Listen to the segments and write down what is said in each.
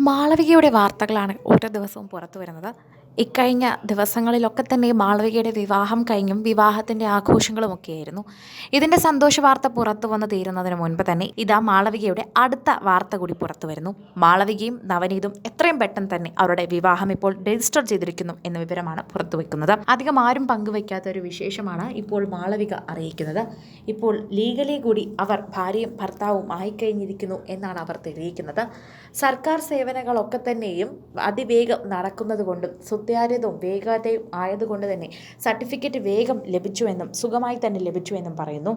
മാളവികയുടെ വാർത്തകളാണ് ഓരോ ദിവസവും പുറത്തു വരുന്നത്. ഇക്കഴിഞ്ഞ ദിവസങ്ങളിലൊക്കെ തന്നെ മാളവികയുടെ വിവാഹം കഴിഞ്ഞും വിവാഹത്തിന്റെ ആഘോഷങ്ങളുമൊക്കെയായിരുന്നു. ഇതിന്റെ സന്തോഷ വാർത്ത പുറത്തു വന്ന് തീരുന്നതിന് മുൻപ് തന്നെ ഇതാ മാളവികയുടെ അടുത്ത വാർത്ത കൂടി പുറത്തു വരുന്നു. മാളവികയും നവനീതും എത്രയും പെട്ടെന്ന് തന്നെ അവരുടെ വിവാഹം ഇപ്പോൾ രജിസ്റ്റർ ചെയ്തിരിക്കുന്നു എന്ന വിവരമാണ് പുറത്തു വയ്ക്കുന്നത് അധികം ആരും പങ്കുവയ്ക്കാത്ത ഒരു വിശേഷമാണ് ഇപ്പോൾ മാളവിക അറിയിക്കുന്നത്. ഇപ്പോൾ ലീഗലി കൂടി അവർ ഭാര്യയും ഭർത്താവും ആയിക്കഴിഞ്ഞിരിക്കുന്നു എന്നാണ് അവർ തെളിയിക്കുന്നത്. സർക്കാർ സേവനങ്ങളൊക്കെ തന്നെയും അതിവേഗം നടക്കുന്നത് കൊണ്ടും സുതാര്യതയും വേഗതയും ആയതുകൊണ്ട് തന്നെ സർട്ടിഫിക്കറ്റ് വേഗം ലഭിച്ചുവെന്നും സുഖമായി തന്നെ ലഭിച്ചുവെന്നും പറയുന്നു.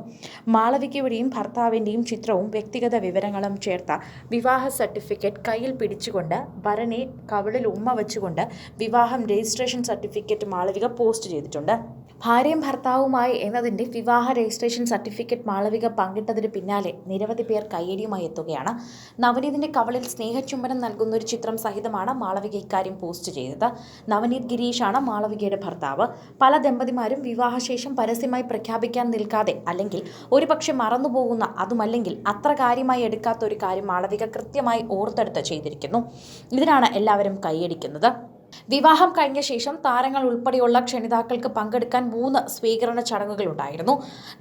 മാളവികയുടെയും ഭർത്താവിന്റെയും ചിത്രവും വ്യക്തിഗത വിവരങ്ങളും ചേർത്ത വിവാഹ സർട്ടിഫിക്കറ്റ് കയ്യിൽ പിടിച്ചുകൊണ്ട് ഭരണി കവിളിൽ ഉമ്മ വെച്ചുകൊണ്ട് വിവാഹം രജിസ്ട്രേഷൻ സർട്ടിഫിക്കറ്റ് മാളവിക പോസ്റ്റ് ചെയ്തിട്ടുണ്ട്. ഭാര്യയും ഭർത്താവുമായി എന്നതിന്റെ വിവാഹ രജിസ്ട്രേഷൻ സർട്ടിഫിക്കറ്റ് മാളവിക പങ്കിട്ടതിന് പിന്നാലെ നിരവധി പേർ കയ്യടിയുമായി എത്തുകയാണ്. നവനീതിന്റെ കവളിൽ സ്നേഹചുംബനം നൽകുന്ന ഒരു ചിത്രം സഹിതമാണ് മാളവിക ഇക്കാര്യം പോസ്റ്റ് ചെയ്തത്. നവനീത് ഗിരീഷാണ് മാളവികയുടെ ഭർത്താവ്. പല ദമ്പതിമാരും വിവാഹശേഷം പരസ്യമായി പ്രഖ്യാപിക്കാൻ നിൽക്കാതെ അല്ലെങ്കിൽ ഒരുപക്ഷെ മറന്നുപോകുന്ന അതുമല്ലെങ്കിൽ അത്ര കാര്യമായി എടുക്കാത്ത ഒരു കാര്യം മാളവിക കൃത്യമായി ഓർത്തെടുത്ത് ചെയ്തിരിക്കുന്നു. ഇതിനാണ് എല്ലാവരും കൈയടിക്കുന്നത് വിവാഹം കഴിഞ്ഞ ശേഷം താരങ്ങൾ ഉൾപ്പെടെയുള്ള ക്ഷണിതാക്കൾക്ക് പങ്കെടുക്കാൻ മൂന്ന് സ്വീകരണ ചടങ്ങുകൾ ഉണ്ടായിരുന്നു.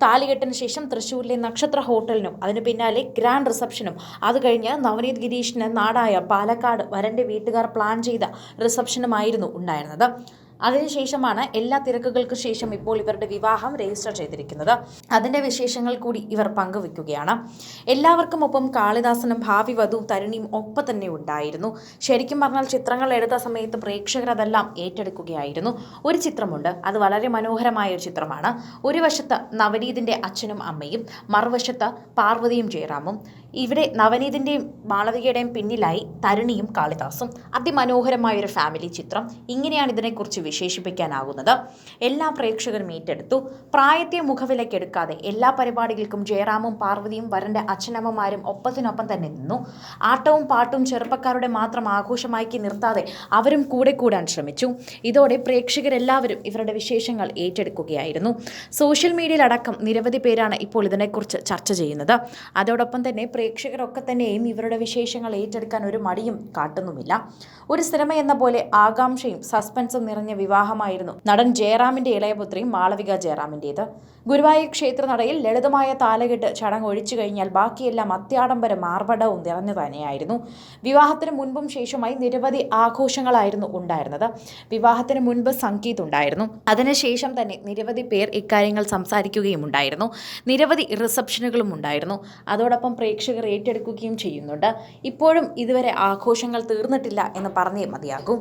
താലികെട്ടിന് ശേഷം തൃശൂരിലെ നക്ഷത്ര ഹോട്ടലിനും അതിന് പിന്നാലെ ഗ്രാൻഡ് റിസപ്ഷനും. അത് കഴിഞ്ഞ് നവനീത് ഗിരീഷിന് നാടായ പാലക്കാട് വരന്റെ വീട്ടുകാർ പ്ലാൻ ചെയ്ത റിസപ്ഷനുമായിരുന്നു ഉണ്ടായിരുന്നത്. അതിനുശേഷമാണ് എല്ലാ തിരക്കുകൾക്ക് ശേഷം ഇപ്പോൾ ഇവരുടെ വിവാഹം രജിസ്റ്റർ ചെയ്തിരിക്കുന്നത്. അതിന്റെ വിശേഷങ്ങൾ കൂടി ഇവർ പങ്കുവെക്കുകയാണ് എല്ലാവർക്കും ഒപ്പം കാളിദാസനും ഭാവി വധു തരുണിയും ഒപ്പം തന്നെ ഉണ്ടായിരുന്നു. ശരിക്കും പറഞ്ഞാൽ ചിത്രങ്ങൾ എടുത്ത സമയത്ത് പ്രേക്ഷകർ അതെല്ലാം ഏറ്റെടുക്കുകയായിരുന്നു. ഒരു ചിത്രമുണ്ട്. അത് വളരെ മനോഹരമായ ഒരു ചിത്രമാണ്. ഒരു വശത്ത് നവനീതിന്റെ അച്ഛനും അമ്മയും മറുവശത്ത് പാർവതിയും ജയറാമും. ഇവിടെ നവനീതിന്റെയും മാളവികയുടെയും പിന്നിലായി തരുണിയും കാളിദാസും. അതിമനോഹരമായ ഒരു ഫാമിലി ചിത്രം. ഇങ്ങനെയാണ് ഇതിനെക്കുറിച്ച് വിശേഷിപ്പിക്കാനാകുന്നത്. എല്ലാ പ്രേക്ഷകരും ഏറ്റെടുത്തു. പ്രായത്തെ മുഖവിലക്കെടുക്കാതെ എല്ലാ പരിപാടികൾക്കും ജയറാമും പാർവതിയും വരന്റെ അച്ഛനമ്മമാരും ഒപ്പത്തിനൊപ്പം തന്നെ നിന്നു. ആട്ടവും പാട്ടും ചെറുപ്പക്കാരുടെ മാത്രം ആഘോഷമാക്കി നിർത്താതെ അവരും കൂടെ കൂടാൻ ശ്രമിച്ചു. ഇതോടെ പ്രേക്ഷകരെല്ലാവരും ഇവരുടെ വിശേഷങ്ങൾ ഏറ്റെടുക്കുകയായിരുന്നു. സോഷ്യൽ മീഡിയയിലടക്കം നിരവധി പേരാണ് ഇപ്പോൾ ഇതിനെക്കുറിച്ച് ചർച്ച ചെയ്യുന്നത്. അതോടൊപ്പം തന്നെ പ്രേക്ഷകരൊക്കെ തന്നെയും ഇവരുടെ വിശേഷങ്ങൾ ഏറ്റെടുക്കാൻ ഒരു മടിയും കാട്ടുന്നുമില്ല. ഒരു സിനിമ എന്ന പോലെ ആകാംക്ഷയും സസ്പെൻസും നിറഞ്ഞ വിവാഹമായിരുന്നു. നടൻ ജയറാമിന്റെ ഇളയപുത്രി മാളവിക ജയറാമിന്റേത്. ഗുരുവായൂർ ക്ഷേത്രനടയിൽ ലളിതമായ താലകെട്ട് ചടങ്ങ് ഒഴിച്ചു കഴിഞ്ഞാൽ ബാക്കിയെല്ലാം അത്യാഡംബര മാർബടവും നിറഞ്ഞു തന്നെയായിരുന്നു. വിവാഹത്തിന് മുൻപും ശേഷമായി നിരവധി ആഘോഷങ്ങളായിരുന്നു ഉണ്ടായിരുന്നത്. വിവാഹത്തിന് മുൻപ് സംഗീത് ഉണ്ടായിരുന്നു. അതിനുശേഷം തന്നെ നിരവധി പേർ ഇക്കാര്യങ്ങൾ സംസാരിക്കുകയും ഉണ്ടായിരുന്നു. നിരവധി റിസപ്ഷനുകളും ഉണ്ടായിരുന്നു. അതോടൊപ്പം പ്രേക്ഷകർ ഏറ്റെടുക്കുകയും ചെയ്യുന്നുണ്ട്. ഇപ്പോഴും ഇതുവരെ ആഘോഷങ്ങൾ തീർന്നിട്ടില്ല എന്ന് പറഞ്ഞേ മതിയാകും.